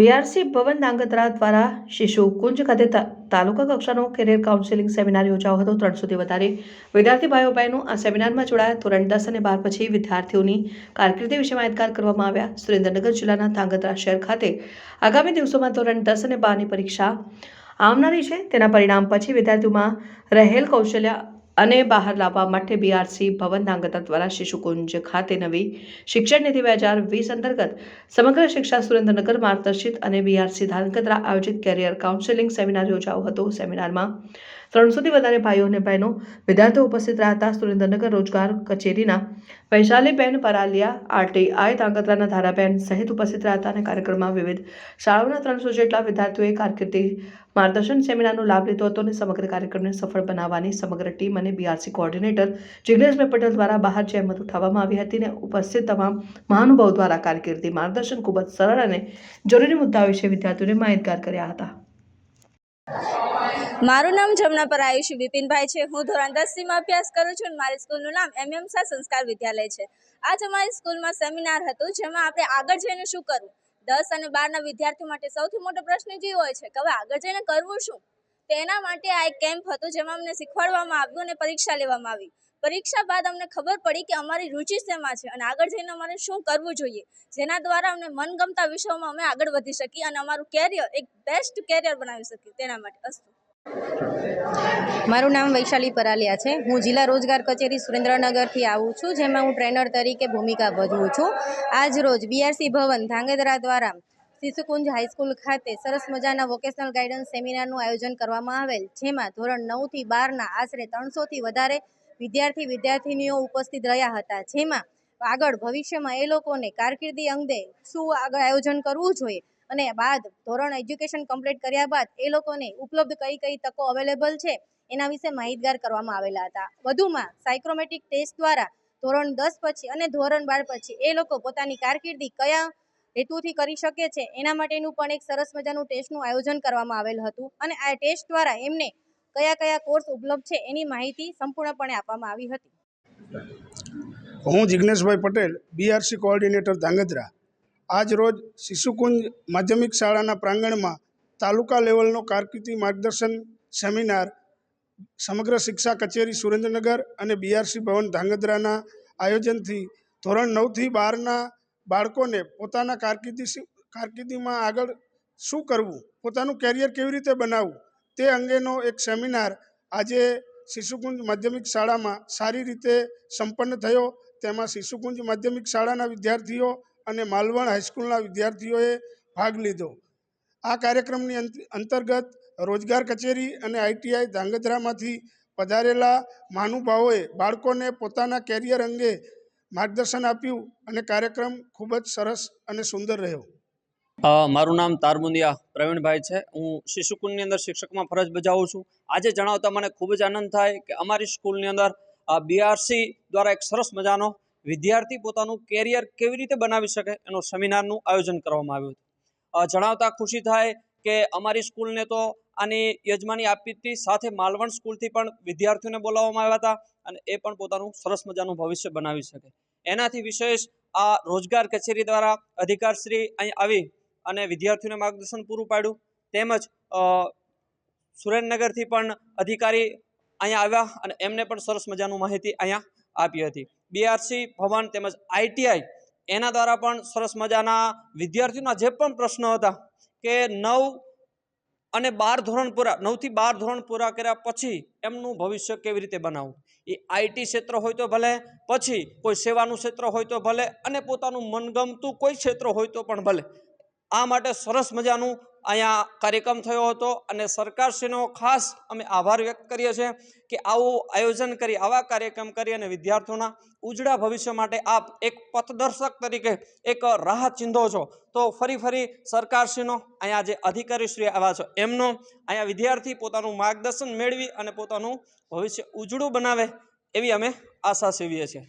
BRC ભવન ધાંગધ્રા દ્વારા શિશુ કુંજ ખાતે તાલુકા કક્ષાનો કેરિયર કાઉન્સેલિંગ સેમિનાર યોજાયો હતો. ત્રણસોથી વધારે વિદ્યાર્થી ભાઈઓ બહેનો આ સેમિનારમાં જોડાયા. ધોરણ દસ અને બાર પછી વિદ્યાર્થીઓની કારકિર્દી વિશે માહિતગાર કરવામાં આવ્યા. સુરેન્દ્રનગર જિલ્લાના ધાંગધ્રા શહેર ખાતે આગામી દિવસોમાં ધોરણ દસ અને બારની પરીક્ષા આવનારી છે. તેના પરિણામ પછી વિદ્યાર્થીઓમાં રહેલ કૌશલ્ય અને બહાર લાવવા માટે બીઆરસી ભવન નાંગતા દ્વારા શિશુકુંજ ખાતે નવી શિક્ષણ નીતિ બે હજાર વીસ અંતર્ગત સમગ્ર શિક્ષા સુરેન્દ્રનગર માર્ગદર્શિત અને બીઆરસી ધાંગધ્રા આયોજિત કેરિયર કાઉન્સેલિંગ સેમિનાર યોજાયો હતો. સેમિનારમાં ત્રણસોથી વધારે ભાઈઓ અને બહેનો વિદ્યાર્થીઓ ઉપસ્થિત રહ્યા હતા સુરેન્દ્રનગર રોજગાર કચેરીના વૈશાલીબેન પરાલિયા આરટીઆઈ ધાંગધ્રાના ધારાબેન સહિત ઉપસ્થિત રહ્યા હતા અને કાર્યક્રમમાં વિવિધ શાળાઓના ત્રણસો જેટલા વિદ્યાર્થીઓએ કારકિર્દી માર્ગદર્શન સેમિનારનો લાભ લીધો હતો અને સમગ્ર કાર્યક્રમને સફળ બનાવવાની સમગ્ર ટીમ અને બીઆરસી કોઓર્ડિનેટર જિજ્ઞેશભાઈ પટેલ દ્વારા બહાર જહેમત ઉઠાવવામાં આવી હતી અને ઉપસ્થિત તમામ મહાનુભાવ દ્વારા કારકિર્દી માર્ગદર્શન ખૂબ જ સરળ અને જરૂરી મુદ્દાઓ વિશે વિદ્યાર્થીઓને માહિતગાર કર્યા હતા. મારું નામ જમના પર આયુષ બિપિનભાઈ છે. હું ધોરણ દસમાં અભ્યાસ કરું છું અને મારી સ્કૂલનું નામ એમએમ શાહ સંસ્કાર વિદ્યાલય છે. આજ અમારી સ્કૂલમાં સેમિનાર હતું, જેમાં આપણે આગળ જઈને શું કરવું? દસ અને બારના વિદ્યાર્થીઓ માટે સૌથી મોટો પ્રશ્ન જે હોય છે કે હવે આગળ જઈને કરવું શું? તેના માટે આ એક કેમ્પ હતો, જેમાં અમને શીખવાડવામાં આવ્યું અને પરીક્ષા લેવામાં આવી. પરીક્ષા બાદ અમને ખબર પડી કે અમારી રુચિ શેમાં છે અને આગળ જઈને અમારે શું કરવું જોઈએ, જેના દ્વારા અમને મનગમતા વિષયોમાં અમે આગળ વધી શકીએ અને અમારું કેરિયર એક બેસ્ટ કેરિયર બનાવી શકીએ તેના માટે અસ્તુ. મારું નામ વૈશાલી પરાલિયા છે. હું જિલ્લા રોજગાર કચેરી સુરેન્દ્રનગરથી આવું છું, જેમાં હું ટ્રેનર તરીકે ભૂમિકા ભજવું છું. આજ રોજ બીઆરસી ભવન ધાંગધ્રા દ્વારા શિશુકુંજ હાઈસ્કૂલ ખાતે સરસ મજાના વોકેશનલ ગાઈડન્સ સેમિનારનું આયોજન કરવામાં આવેલ, જેમાં ધોરણ નવથી બારના આશરે ત્રણસોથી વધારે વિદ્યાર્થી વિદ્યાર્થિનીઓ ઉપસ્થિત રહ્યા હતા. જેમાં આગળ ભવિષ્યમાં એ લોકોને કારકિર્દી અંગે શું આગળ આયોજન કરવું જોઈએ અને બાદ ધોરણ એજ્યુકેશન કમ્પ્લીટ કર્યા બાદ એ લોકોને ઉપલબ્ધ કઈ કઈ તકો અવેલેબલ છે એના વિશે માહિતગાર કરવામાં આવેલા હતા. વધુમાં સાયક્રોમેટિક ટેસ્ટ દ્વારા ધોરણ દસ પછી અને ધોરણ બાર પછી એ લોકો પોતાની કારકિર્દી કયા હેતુથી કરી શકે છે એના માટેનું પણ એક સરસ મજાનું ટેસ્ટનું આયોજન કરવામાં આવેલ હતું અને આ ટેસ્ટ દ્વારા એમને કયા કયા કોર્સ ઉપલબ્ધ છે એની માહિતી સંપૂર્ણપણે આપવામાં આવી હતી. હું જિગ્નેશભાઈ પટેલ બીઆરસી કોઓર્ડિનેટર ધાંગધ્રા. આજ રોજ શિશુકુંજ માધ્યમિક શાળાના પ્રાંગણમાં તાલુકા લેવલનો કારકિર્દી માર્ગદર્શન સેમિનાર સમગ્ર શિક્ષા કચેરી સુરેન્દ્રનગર અને બીઆરસી ભવન ધાંગધ્રાના આયોજનથી ધોરણ નવથી બારના બાળકોને પોતાના કારકિર્દી કારકિર્દીમાં આગળ શું કરવું, પોતાનું કેરિયર કેવી રીતે બનાવવું, તે અંગેનો એક સેમિનાર આજે શિશુકુંજ માધ્યમિક શાળામાં સારી રીતે સંપન્ન થયો. તેમાં શિશુકુંજ માધ્યમિક શાળાના વિદ્યાર્થીઓ અને માલવણ હાઈસ્કૂલના વિદ્યાર્થીઓએ ભાગ લીધો. આ કાર્યક્રમની અંત- અંતર્ગત રોજગાર કચેરી અને આઈટીઆઈ ધાંગધ્રામાંથી પધારેલા મહાનુભાવોએ બાળકોને પોતાના કેરિયર અંગે માર્ગદર્શન આપ્યું અને કાર્યક્રમ ખૂબ જ સરસ અને સુંદર રહ્યો. મારું નામ તારમુંદિયા પ્રવીણભાઈ છે. હું શિશુકુલની અંદર શિક્ષકમાં ફરજ બજાવું છું. આજે જણાવતા મને ખૂબ જ આનંદ થાય કે અમારી સ્કૂલની અંદર બીઆરસી દ્વારા એક સરસ મજાનો વિદ્યાર્થી પોતાનું કેરિયર કેવી રીતે બનાવી શકે એનો સેમિનારનું આયોજન કરવામાં આવ્યું હતું. જણાવતા ખુશી થાય કે અમારી સ્કૂલને તો આની યજમાની આપી હતી સાથે માલવણ સ્કૂલથી પણ વિદ્યાર્થીઓને બોલાવવામાં આવ્યા હતા અને એ પણ પોતાનું સરસ મજાનું ભવિષ્ય બનાવી શકે. એનાથી વિશેષ આ રોજગાર કચેરી દ્વારા અધિકારશ્રી અહીં આવી અને વિદ્યાર્થીઓને માર્ગદર્શન પૂરું પાડ્યું. તેમજ સુરેન્દ્રનગરથી પણ અધિકારી અહીંયા આવ્યા અને એમને પણ સરસ મજાનું માહિતી અહીંયા આપી હતી. બીઆરસી ભવન તેમજ આઈટીઆઈ એના દ્વારા પણ સરસ મજાના વિદ્યાર્થીઓના જે પણ પ્રશ્નો હતા કે નવ અને બાર ધોરણ પૂરા, નવથી બાર ધોરણ પૂરા કર્યા પછી એમનું ભવિષ્ય કેવી રીતે બનાવવું? એ આઈટી ક્ષેત્ર હોય તો ભલે, પછી કોઈ સેવાનું ક્ષેત્ર હોય તો ભલે, અને પોતાનું મનગમતું કોઈ ક્ષેત્ર હોય તો પણ ભલે. આ માટે સરસ મજાનું અહીંયા કાર્યક્રમ થયો હતો અને સરકારશ્રીનો ખાસ અમે આભાર વ્યક્ત કરીએ છીએ કે આવું આયોજન કરી, આવા કાર્યક્રમ કરી અને વિદ્યાર્થીઓના ઉજળા ભવિષ્ય માટે આપ એક પથદર્શક તરીકે એક રાહ ચિંધો છો. તો ફરી ફરી સરકારશ્રીનો અહીંયા જે અધિકારીશ્રી આવ્યા છો, એમનો અહીંયા વિદ્યાર્થી પોતાનું માર્ગદર્શન મેળવી અને પોતાનું ભવિષ્ય ઉજળું બનાવે એવી અમે આશા સેવીએ છીએ.